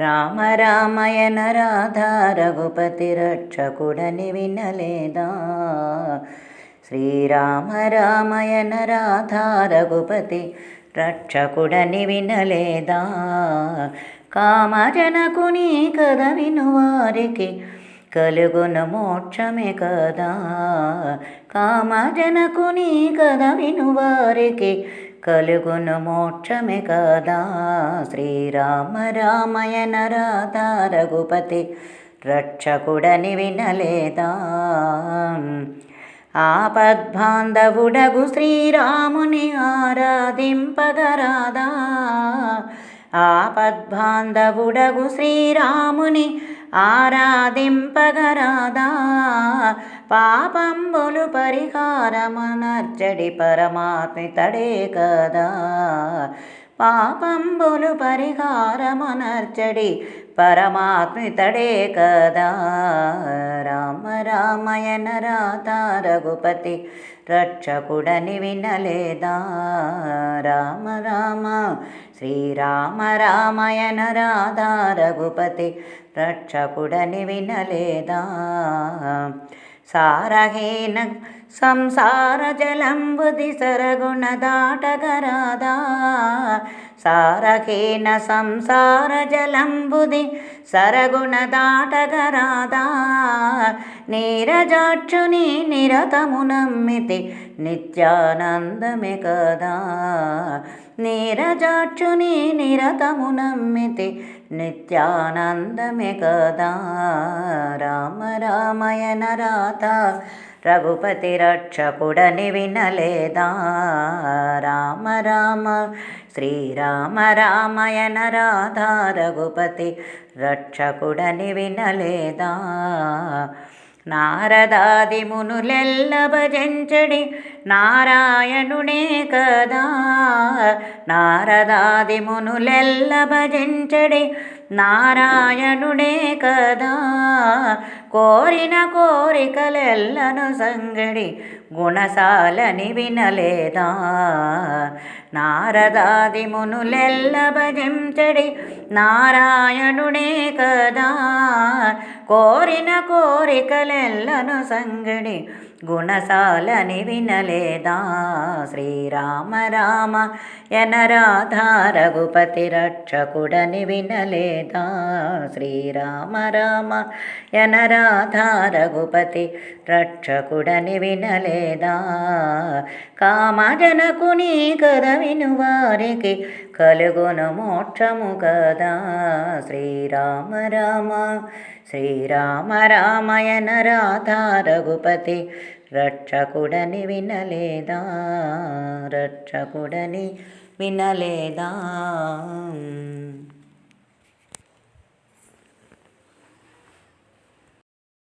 రామ రామయన రాధా రఘుపతి రక్షకుడని వినలేదా? శ్రీరామ రామయన రాధా రఘుపతి రక్షకుడని వినలేదా? కామజనకుని కథ వినువారికి కలుగును మోక్షమే కదా. కామజనకుని కథ వినువారికి కలుగును మోక్షమే కదా. శ్రీరామ రామయన రాధా రఘుపతి రక్షకుడని వినలేదా? ఆపద్బాంధవుడగు శ్రీరాముని ఆరాధింపగరాదా? ఆపద్బాంధవుడగు శ్రీరాముని ఆరాధింపగరాదా? పాపంబులు పరిహారమనర్చడి పరమాత్మితడే కదా. పాపంబులు పరిహారమనర్చడి పరమాత్మితడే కదా. రామ రామయన రాధా రఘుపతి రక్షకుడని వినలేదా? రామ రామ శ్రీరామ రామయన రాధా రఘుపతి రక్షకుడని వినలేదా? సారహేన సంసార జలంబుది సరగుణ దాటగరాదా. సారహేన సంసార జలంబుది సరగుణ దాటగరాదా. నీరజాక్షుని నిరతము నమ్మితి నిత్యానందమే కదా. నీరజాక్షుని నిరతము నమ్మితి నిత్యానందమే కదా. రామ రామయన రాత రఘుపతి రక్షకుడని వినలేదా. రామ రామ శ్రీరామ రామయన రాధా రఘుపతి రక్షకుడని వినలేదా. నారదాది మునులెల్ల భజించడి నారాయణునే కదా. నారదాది మునులెల్ల భజించడి నారాయణుడే కదా. కోరిన కోరికలెల్లను సంగడి గుణశాలని వినలేదా. నారదాది మునులెల్ల భజించడి నారాయణుడే కదా. కోరిన కోరికలెల్లను సంగడి గుణశాలని వినలేదా? శ్రీరామ రామ ఎనరాధా రఘుపతి రక్షకుడని వినలేదా? శ్రీరామ రామ ఎనరాధా రఘుపతి రక్షకుడని వినలేదా? కామజనకుని కద వినువారికి కలుగును మోక్షము కదా. శ్రీరామ రామ శ్రీరామ రామయన రాధా రఘుపతి రక్షకుడని వినలేదా? రక్షకుడని వినలేదా?